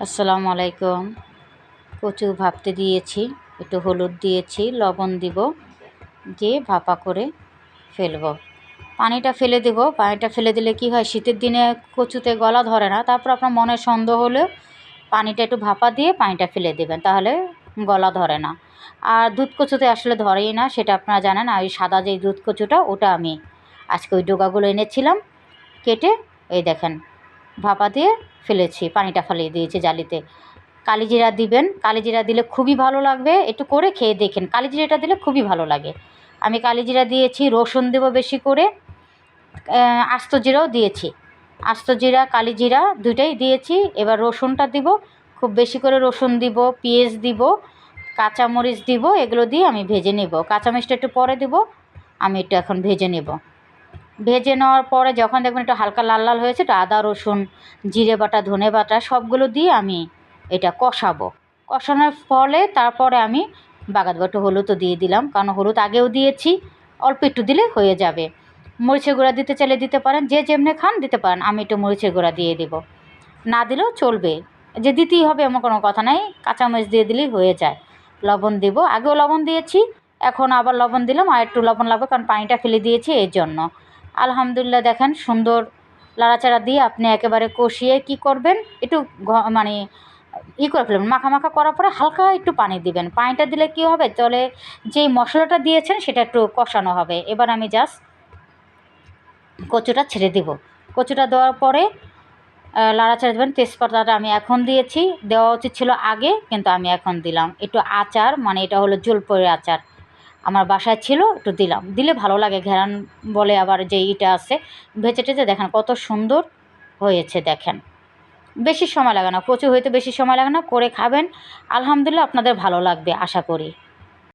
আসসালামু আলাইকুম। কচু ভাপতে দিয়েছি, একটু হলুদ দিয়েছি, লবণ দিব, দিয়ে ভাপা করে ফেলব। পানিটা ফেলে দেব। পানিটা ফেলে দিলে কি হয়, শীতের দিনে কচুতে গলা ধরে না, তারপর আপনার মনে সন্দেহ হলেও পানিটা একটু ভাপা দিয়ে পানিটা ফেলে দেবেন, তাহলে গলা ধরে না। আর দুধ কচুতে আসলে ধরেই না, সেটা আপনারা জানেন, আর ওই সাদা যেই দুধ কচুটা, ওটা আমি আজকে ওই ডোকাগুলো এনেছিলাম, কেটে, এই দেখেন ভাপা দিয়ে ফেলেছি, পানিটা ফালিয়ে দিয়েছি জালিতে। কালিজিরা দিবেন, কালিজিরা দিলে খুবই ভালো লাগবে। একটু করে খেয়ে দেখেন, কালিজিরাটা দিলে খুবই ভালো লাগে। আমি কালিজিরা দিয়েছি, রসুন দেবো বেশি করে আস্ত জিরাও দিয়েছি। আস্ত জিরা, কালিজিরা দুইটাই দিয়েছি, এবার রসুনটা দিব, খুব বেশি করে রসুন দিব, পেঁয়াজ দিব, কাঁচামরিচ দিব, এগুলো দিয়ে আমি ভেজে নেব। কাঁচামরিচটা একটু পরে দিব, আমি একটু এখন ভেজে নেব। ভেজে নেওয়ার পরে যখন দেখবেন একটু হালকা লাল লাল হয়েছে, একটু আদা, রসুন, জিরে বাটা, ধনে বাটা সবগুলো দিয়ে আমি এটা কষাবো। কষানোর ফলে তারপরে আমি বাগাত বাটু হলুদও দিয়ে দিলাম, কারণ হলুদ আগেও দিয়েছি, অল্প একটু দিলে হয়ে যাবে। মরিচের গুঁড়া দিতে চাইলে দিতে পারেন, যে যেমনি খান দিতে পারেন, আমি একটু মরিচের গুঁড়া দিয়ে দেবো। না দিলেও চলবে। যে দিতেই হবে এমন কোনো কথা নাই, কাঁচামরিচ দিয়ে দিলেই হয়ে যায়। লবণ দেবো, আগেও লবণ দিয়েছি, এখন আবার লবণ দিলাম, আর একটু লবণ লাগবে কারণ পানিটা ফেলে দিয়েছি এর জন্য আলহামদুলিল্লাহ দেখেন সুন্দর লাড়াচাড়া দিয়ে আপনি একেবারে কষিয়ে কি করবেন? একটু মানে ই করে ফেলবেন মাখা মাখা করার পরে হালকা একটু পানি দিবেন। পানিটা দিলে কি হবে? তাহলে যেই মশলাটা দিয়েছেন সেটা একটু কষানো হবে। এবার আমি জাস্ট কচুটা ছেড়ে দিব। কচুটা দেওয়ার পরে লাড়াচাড়া দেবেন, তেজপাতাটা আমি এখন দিয়েছি। দেওয়া উচিত ছিল আগে, কিন্তু আমি এখন দিলাম। একটু আচার মানে এটা হলো জলপরি আচার। আমার বাসায় ছিল, একটু দিলাম। দিলে ভালো লাগে ঘেরান বলে আবার যে ইটা আছে, ভেজে টেজে দেখেন কত সুন্দর হয়েছে দেখেন। বেশি সময় লাগে না, কচু হয়তো বেশি সময় লাগে না, করে খাবেন। আলহামদুলিল্লাহ আপনাদের ভালো লাগবে, আশা করি।